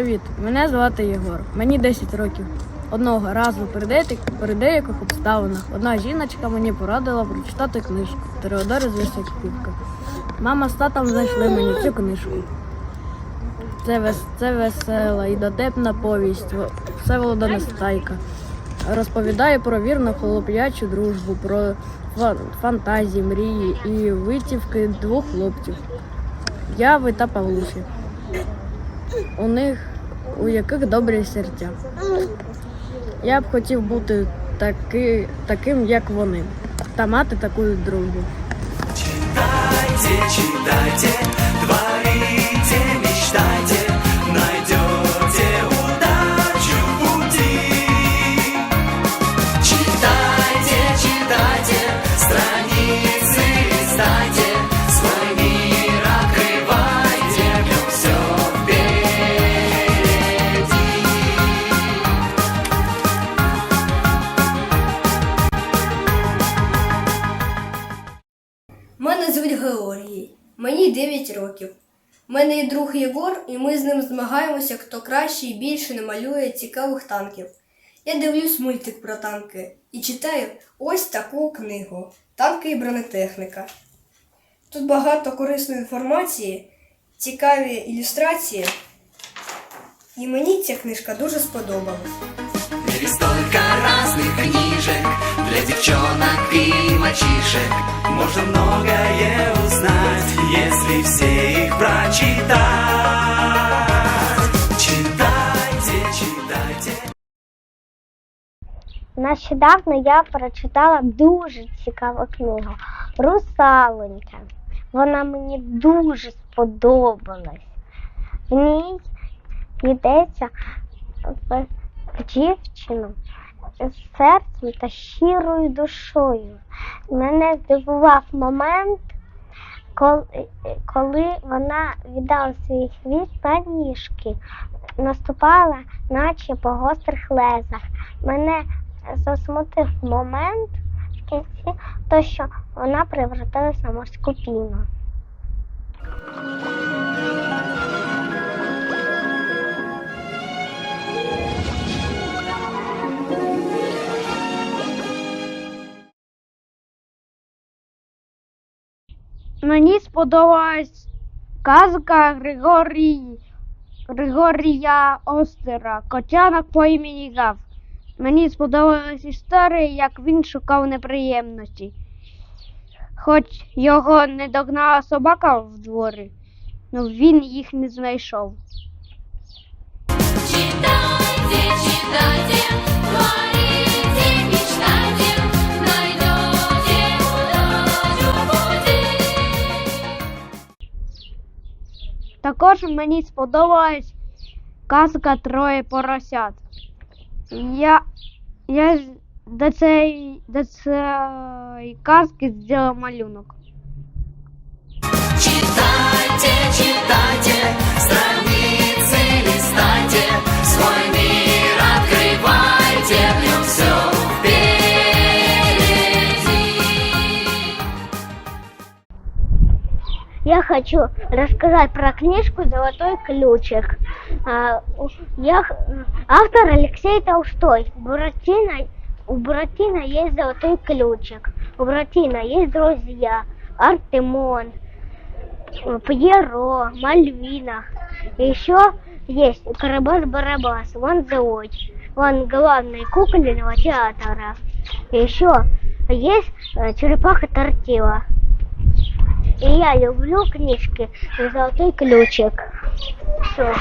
Привіт, мене звати Єгор. Мені 10 років. Одного разу при деяких, обставинах одна жіночка мені порадила прочитати книжку Теодори Звісоківка. Мама з татом знайшли мені цю книжку. Це, вес, це весела і дотепна повість Всеволода Нестайка. Розповідає про вірну хлоп'ячу дружбу, про фантазії, мрії і витівки двох хлопців Яви та Павлусі у них, у яких добрі серця. Я б хотів бути таки, таким, як вони, та мати таку дружбу. Читайте, читайте, творите, звуть Георгій, мені 9 років. У мене є друг Єгор, і ми з ним змагаємося, хто краще і більше намалює цікавих танків. Я дивлюсь мультик про танки і читаю ось таку книгу Танки і бронетехніка. Тут багато корисної інформації, цікаві ілюстрації, і мені ця книжка дуже сподобалась. Для девчонок и мальчишек Можно многое узнать Если все их прочитать Читайте, читайте Нещодавно я прочитала дуже цікаву книгу Русалонька. Вона мені дуже сподобалась. В ній йдеться в дівчину серцем та щирою душою. Мене здивував момент, коли, коли вона віддала свій хвіст на ніжки, наступала, наче по гострих лезах. Мене засмутив момент в кінці, то що вона превратилася в морську піну. Мені сподобалась казка Григорій, Григорія Остера, котянок по імені Гав. Мені сподобалась історія, як він шукав неприємності. Хоч його не догнала собака в дворі, але він їх не знайшов. Читайте, читайте, Також мені сподобалась казка Троє поросят. Я, я до цієї, до цієї казки зробив малюнок. Читайте, читайте, страницы Я хочу рассказать про книжку «Золотой ключик». А, Я, автор Алексей Толстой. Буратино, у Буратино есть золотой ключик. У Буратино есть друзья. Артемон, Пьеро, Мальвина. Еще есть Карабас-Барабас, вон злой. Вон главный кукольного театра. Еще есть Черепаха Тортила. И я люблю книжки «Золотой ключик». Все.